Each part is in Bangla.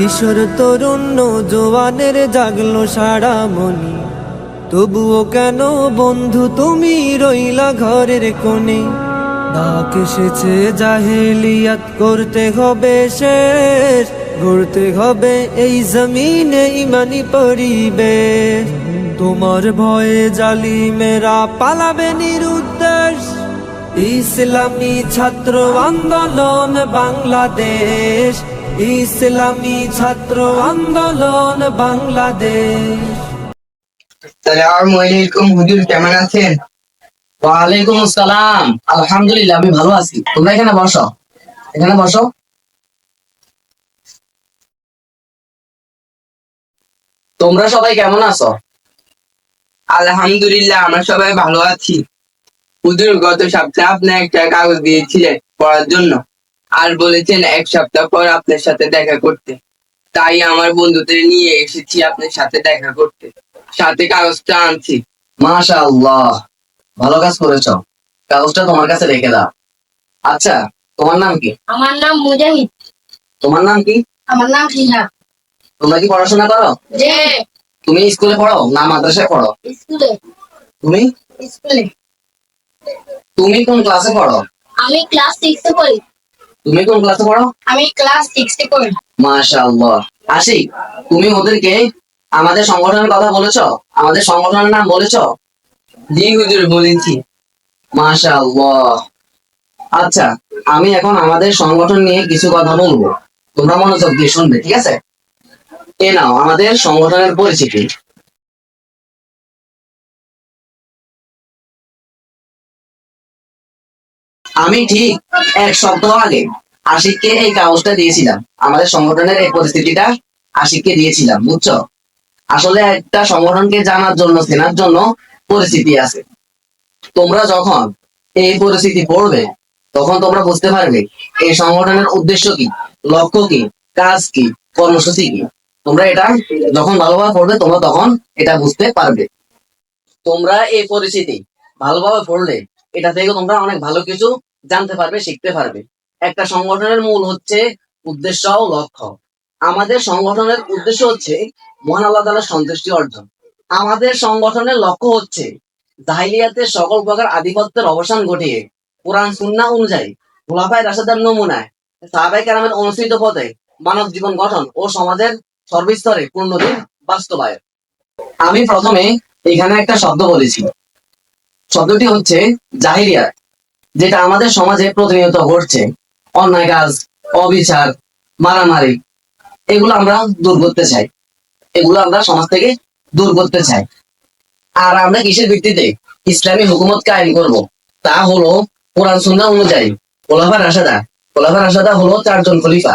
কিশোর তরুণ জোয়ানের জাগলো সারা মনি। তবুও কেন বন্ধু তুমি রইলা ঘরের কোণে? ডাক এসেছে, জাহেলিয়াত করতে হবে শেষ। গড়তে হবে এই জমিনে ইমানি পরিবেশ। তোমার ভয়ে জালিমেরা পালাবে নিরুদ্দেশ। ইসলামী ছাত্র আন্দোলন বাংলাদেশ। ইসলামী ছাত্র আন্দোলন বাংলাদেশ। সালামু আলাইকুম হুজুর কেমন আছেন? ওয়ালাইকুম আসসালাম। আলহামদুলিল্লাহ আমি ভালো আছি। তোমরা এখানে বসো। এখানে বসো। তোমরা সবাই কেমন আছো? আলহামদুলিল্লাহ আমরা সবাই ভালো আছি। হুজুর গত সপ্তাহে আপনি একটা কাগজ দিয়েছিলেন পড়ার জন্য। আর বলেছেন এক সপ্তাহ পর আপনার সাথে দেখা করতে। তাই আমার বন্ধুদের নিয়ে এসেছি আপনার সাথে দেখা করতে। সাথে কাগজটা আনছি। মাশা আল্লাহ ভালো কাজ করেছ। কাগজটা তোমার কাছে রেখে দাও। আচ্ছা তোমার নাম কি? আমার নাম মুজাহিদ। তোমার নাম কি? আমার নাম সিহা তোমরা কি পড়াশোনা করো? যে তুমি স্কুলে পড়ো না মাদ্রাসায় পড়ো? স্কুলে। তুমি? স্কুলে। তুমি কোন ক্লাসে পড়ো? আমি ক্লাস সিক্সে পড়ি। তুমি কোন ক্লাসে পড়ো? আমি ক্লাস সিক্সে পড়ি। মাশাআল্লাহ। আশিক তুমি ওদেরকে আমাদের সংগঠনের কথা বলেছ? আমাদের সংগঠনের নাম বলেছ? জি হুজুর বলেছি। মাশাআল্লাহ। আচ্ছা আমি এখন আমাদের সংগঠন নিয়ে কিছু কথা বলব। তোমরা মনোযোগ দিয়ে শুনবে ঠিক আছে? এ নাও আমাদের সংগঠনের পরিচিতি। আমি ঠিক এক সপ্তাহ আগে আশিককে এই কাগজটা দিয়েছিলাম। আমাদের সংগঠনের এই পরিস্থিতিটা আশিককে দিয়েছিলাম, বুঝছ? আসলে একটা সংগঠনকে জানার জন্য, চেনার জন্য পরিস্থিতি আছে। তোমরা যখন এই পরিস্থিতি পড়বে, তখন তোমরা বুঝতে পারবে এই সংগঠনের উদ্দেশ্য কি, লক্ষ্য কি, কাজ কি, কর্মসূচি কি। তোমরা এটা যখন ভালোভাবে পড়বে, তোমরা তখন এটা বুঝতে পারবে। তোমরা এই পরিস্থিতি ভালোভাবে পড়লে, এটা থেকে তোমরা অনেক ভালো কিছু জানতে পারবে, শিখতে পারবে। একটা সংগঠনের মূল হচ্ছে উদ্দেশ্য ও লক্ষ্য। আমাদের সংগঠনের উদ্দেশ্য হচ্ছে মহান আল্লাহ তাআলার সন্তুষ্টি অর্জন। আমাদের সংগঠনের লক্ষ্য হচ্ছে জাহিলিয়াতের সকল প্রকার আধিপত্যের অবসান ঘটিয়ে কোরআন সুন্না অনুযায়ী খোলাফায়ে রাশেদার নমুনায় সাহাবায়ে কেরামের অনুসৃত পথে মানব জীবন গঠন ও সমাজের সর্বস্তরে পূর্ণদিন বাস্তবায়ন। আমি প্রথমে এখানে একটা শব্দ বলেছি। শব্দটি হচ্ছে জাহিলিয়াত। যেটা আমাদের সমাজে প্রতিনিয়ত ঘটছে। অন্যায় কাজ, অবিচার, মারামারি, এগুলো আমরা দূর করতে চাই। এগুলো আমরা সমাজ থেকে দূর করতে চাই। আর আমরা কিসের ভিত্তিতে ইসলামী হুকুমত কায়েম করব? তা হলো কোরআন সুন্নাহ অনুযায়ী। খোলাফা রাশাদা খোলাফা রাশাদা হলো চারজন খলিফা।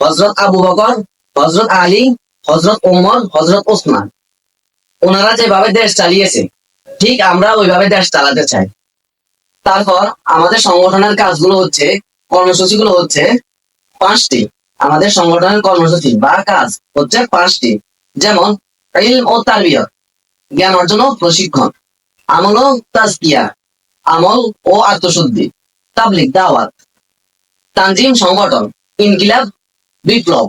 হজরত আবু বকর হজরত আলী হজরত ওমর হজরত ওসমান। ওনারা যেভাবে দেশ চালিয়েছে, ঠিক আমরা ওইভাবে দেশ চালাতে চাই। তারপর আমাদের সংগঠনের কাজগুলো হচ্ছে কর্মসূচিগুলো হচ্ছে পাঁচটি। আমাদের সংগঠনের কর্মসূচি বা কাজ হচ্ছে পাঁচটি। যেমন ও তারবিয়ত, জ্ঞান অর্জন ও প্রশিক্ষণ, আমল ও তাজকিয়া, আমল ও আত্মশুদ্ধি তাবলিক দাওয়াত, তানজিম সংগঠন, ইনকিলাব, বিপ্লব।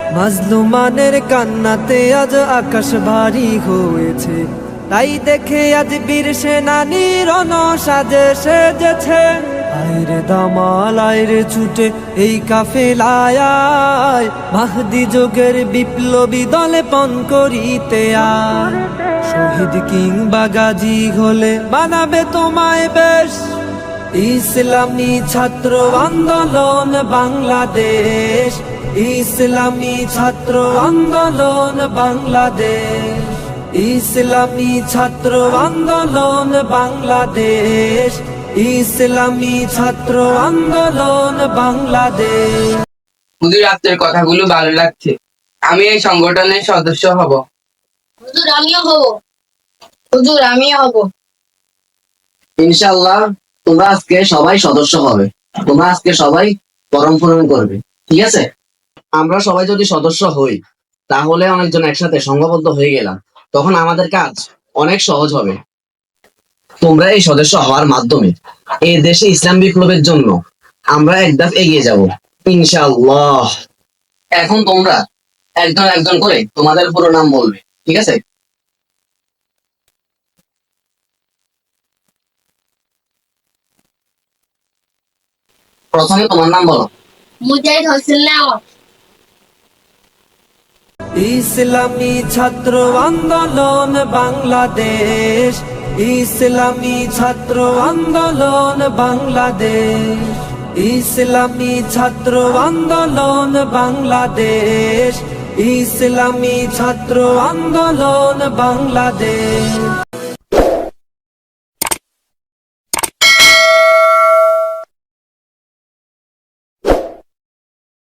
মাজলুমানের কান্নাতে আজ আকাশ ভারী হয়েছে। তাই দেখে আজ বীর সেনানি রণ সাজে সেজেছে। আইরে দামাল, আইরে ছুটে এই কাফেলায় মাহদি যোগের বিপ্লবী দলে পণ করিতে আয়। শহীদ কিংবা গাজী হলে বানাবে তোমায় বেশ। ইসলামী ছাত্র আন্দোলন বাংলাদেশ। ইসলামী ছাত্র আন্দোলন বাংলাদেশ। ইসলামী ছাত্র আন্দোলন বাংলাদেশ। ইসলামী ছাত্র আন্দোলন বাংলাদেশ। হুজুর আপনার কথাগুলো ভালো লাগছে। আমি এই সংগঠনের সদস্য হব। হুজুর আমিও হব। হুজুর আমিও হব। ইনশাআল্লাহ তোমরা আজকে সবাই সদস্য হবে। তোমরা আজকে সবাই পরম পূরণ করবে। ঠিক আছে? আমরা সবাই যদি সদস্য হই তাহলে অনেকজন একসাথে সংঘবদ্ধ হয়ে গেলাম। তখন আমাদের কাজ অনেক সহজ হবে। তোমরা এই সদস্য হওয়ার মাধ্যমে এই দেশে ইসলাম বিপ্লবের জন্য আমরা এক ধাপ এগিয়ে যাব। ইনশাআল্লাহ। এখন তোমরা একজন একজন করে তোমাদের পুরো নাম বলবে, ঠিক আছে? প্রথমে তোমার নাম বলো। মুজাহিদ হোসেন ইসলামী ছাত্র আন্দোলন বাংলাদেশ। ইসলামী ছাত্র আন্দোলন বাংলাদেশ। ইসলামী ছাত্র আন্দোলন বাংলাদেশ। ইসলামী ছাত্র আন্দোলন বাংলাদেশ।